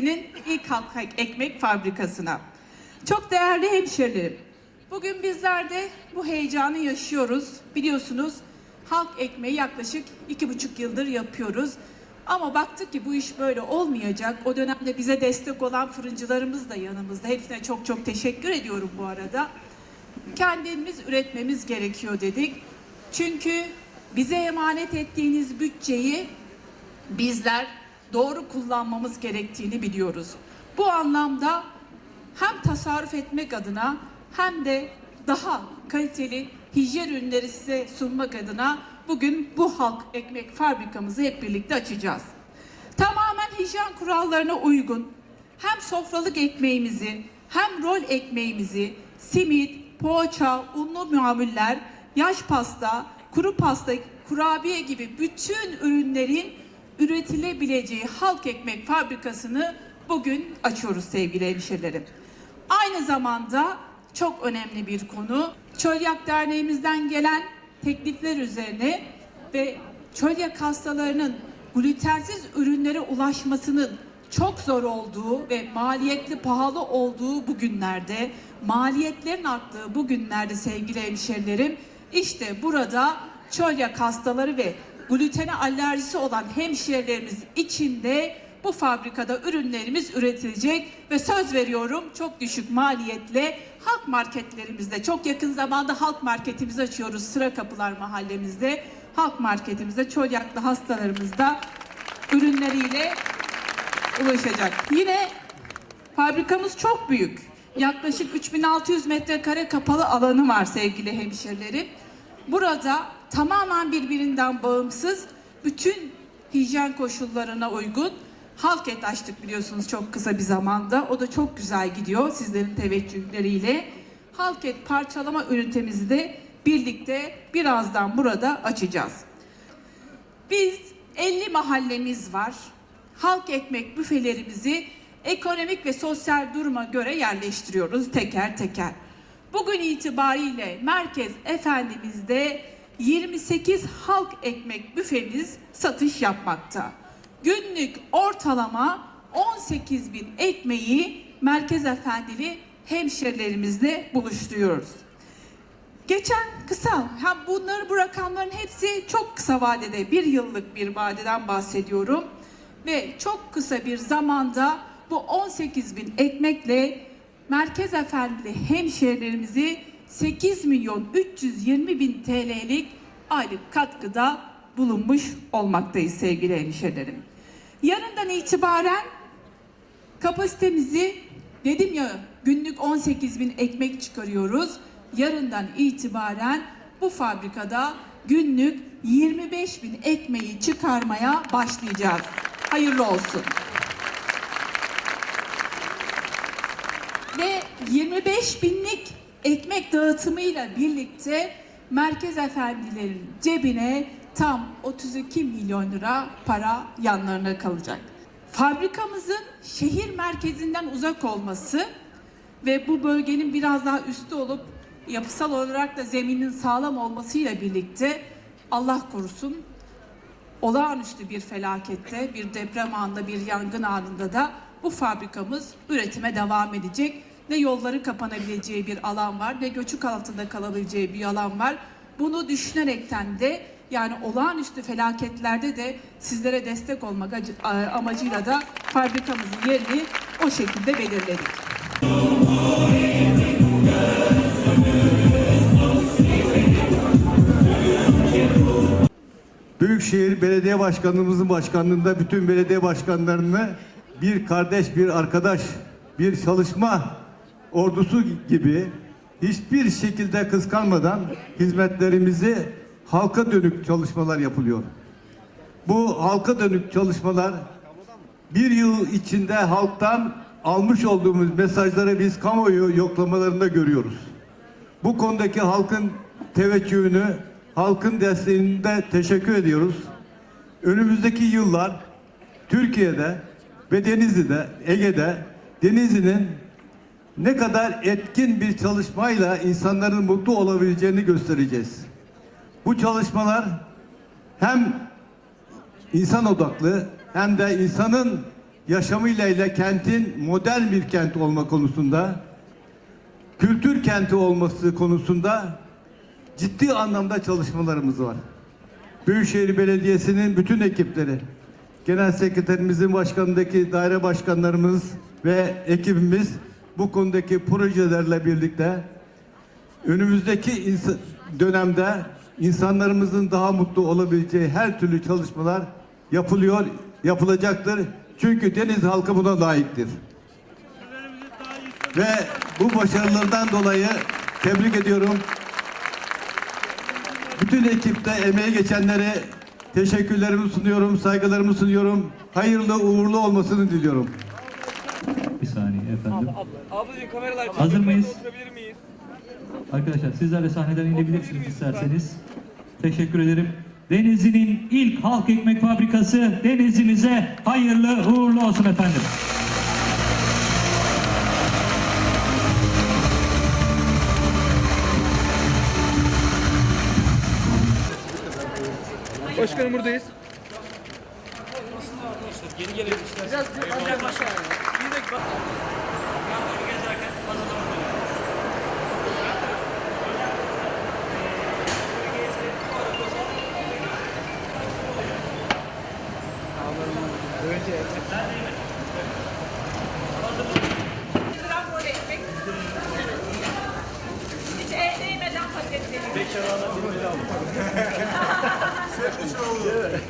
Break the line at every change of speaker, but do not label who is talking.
Türkiye'nin ilk halk ekmek fabrikasına. Çok değerli hemşerilerim, bugün bizler de bu heyecanı yaşıyoruz. Biliyorsunuz halk ekmeği yaklaşık iki buçuk yıldır yapıyoruz. Ama baktık ki bu iş böyle olmayacak. O dönemde bize destek olan fırıncılarımız da yanımızda. Hepsine çok çok teşekkür ediyorum bu arada. Kendimiz üretmemiz gerekiyor dedik. Çünkü bize emanet ettiğiniz bütçeyi bizler doğru kullanmamız gerektiğini biliyoruz. Bu anlamda hem tasarruf etmek adına hem de daha kaliteli hijyen ürünleri size sunmak adına bugün bu halk ekmek fabrikamızı hep birlikte açacağız. Tamamen hijyen kurallarına uygun hem sofralık ekmeğimizi hem rol ekmeğimizi simit, poğaça, unlu mamuller, yaş pasta, kuru pasta, kurabiye gibi bütün ürünlerin üretilebileceği halk ekmek fabrikasını bugün açıyoruz sevgili hemşerilerim. Aynı zamanda çok önemli bir konu. Çölyak Derneğimizden gelen teklifler üzerine ve çölyak hastalarının glutensiz ürünlere ulaşmasının çok zor olduğu ve maliyetli pahalı olduğu bu günlerde, maliyetlerin arttığı bu günlerde sevgili hemşerilerim, işte burada çölyak hastaları ve glutene alerjisi olan hemşehrilerimiz için de bu fabrikada ürünlerimiz üretilecek ve söz veriyorum çok düşük maliyetle halk marketlerimizde çok yakın zamanda halk marketimizi açıyoruz sıra kapılar mahallemizde halk marketimizde çolyaklı hastalarımız da ürünleriyle ulaşacak. Yine fabrikamız çok büyük. Yaklaşık 3600 metrekare kapalı alanı var sevgili hemşerilerim. Burada tamamen birbirinden bağımsız bütün hijyen koşullarına uygun halk et açtık biliyorsunuz çok kısa bir zamanda. O da çok güzel gidiyor sizlerin teveccühleriyle. Halk et parçalama ünitemizi de birlikte birazdan burada açacağız. Biz 50 mahallemiz var. Halk ekmek büfelerimizi ekonomik ve sosyal duruma göre yerleştiriyoruz teker teker. Bugün itibariyle Merkez Efendimiz'de 28 halk ekmek büfemiz satış yapmakta. Günlük ortalama 18 bin ekmeği Merkez Efendili hemşerilerimizle buluşturuyoruz. Geçen kısa, hem bunları bu rakamların hepsi çok kısa vadede, bir yıllık bir vadeden bahsediyorum. Ve çok kısa bir zamanda bu 18 bin ekmekle Merkez Efendili hemşehrilerimizi 8 milyon 320 bin TL'lik aylık katkıda bulunmuş olmaktayız sevgili hemşehrilerim. Yarından itibaren kapasitemizi dedim ya günlük 18 bin ekmek çıkarıyoruz. Yarından itibaren bu fabrikada günlük 25 bin ekmeği çıkarmaya başlayacağız. Hayırlı olsun. Ve 25 binlik ekmek dağıtımıyla birlikte merkez efendilerin cebine tam 32 milyon lira para yanlarına kalacak. Fabrikamızın şehir merkezinden uzak olması ve bu bölgenin biraz daha üstü olup yapısal olarak da zeminin sağlam olmasıyla birlikte Allah korusun olağanüstü bir felakette, bir deprem anında, bir yangın anında da bu fabrikamız üretime devam edecek. Ne yolları kapanabileceği bir alan var, ne göçük altında kalabileceği bir alan var. Bunu düşünerekten de yani olağanüstü felaketlerde de sizlere destek olmak acı- amacıyla da fabrikamızın yerini o şekilde belirledik.
Büyükşehir Belediye Başkanlığımızın başkanlığında bütün belediye başkanlarını bir kardeş, bir arkadaş, bir çalışma ordusu gibi hiçbir şekilde kıskanmadan hizmetlerimizi halka dönük çalışmalar yapılıyor. Bu halka dönük çalışmalar bir yıl içinde halktan almış olduğumuz mesajları biz kamuoyu yoklamalarında görüyoruz. Bu konudaki halkın teveccühünü, halkın desteğinde teşekkür ediyoruz. Önümüzdeki yıllar Türkiye'de ve Denizli'de, Ege'de Denizli'nin ne kadar etkin bir çalışmayla insanların mutlu olabileceğini göstereceğiz. Bu çalışmalar hem insan odaklı hem de insanın yaşamıyla ile kentin modern bir kent olma konusunda, kültür kenti olması konusunda ciddi anlamda çalışmalarımız var. Büyükşehir Belediyesi'nin bütün ekipleri, Genel Sekreterimizin başkanındaki daire başkanlarımız ve ekibimiz bu konudaki projelerle birlikte önümüzdeki dönemde insanlarımızın daha mutlu olabileceği her türlü çalışmalar yapılıyor, yapılacaktır. Çünkü deniz halkı buna layıktır. Ve bu başarılardan dolayı tebrik ediyorum. Bütün ekipte emeği geçenlere teşekkürlerimi sunuyorum, saygılarımı sunuyorum. Hayırlı uğurlu olmasını diliyorum.
Bir saniye efendim.
Ablacığım kameralar
Hazır mıyız?
Oturabilir miyiz?
Arkadaşlar sizler de sahneden inebilirsiniz isterseniz. Teşekkür ederim. Denizli'nin ilk halk ekmek fabrikası Denizli'mize hayırlı uğurlu olsun efendim.
Başkanım buradayız. Geri gelelim. Biraz, biraz, Bekar ana bir bile aldım. Seçmiş oldu.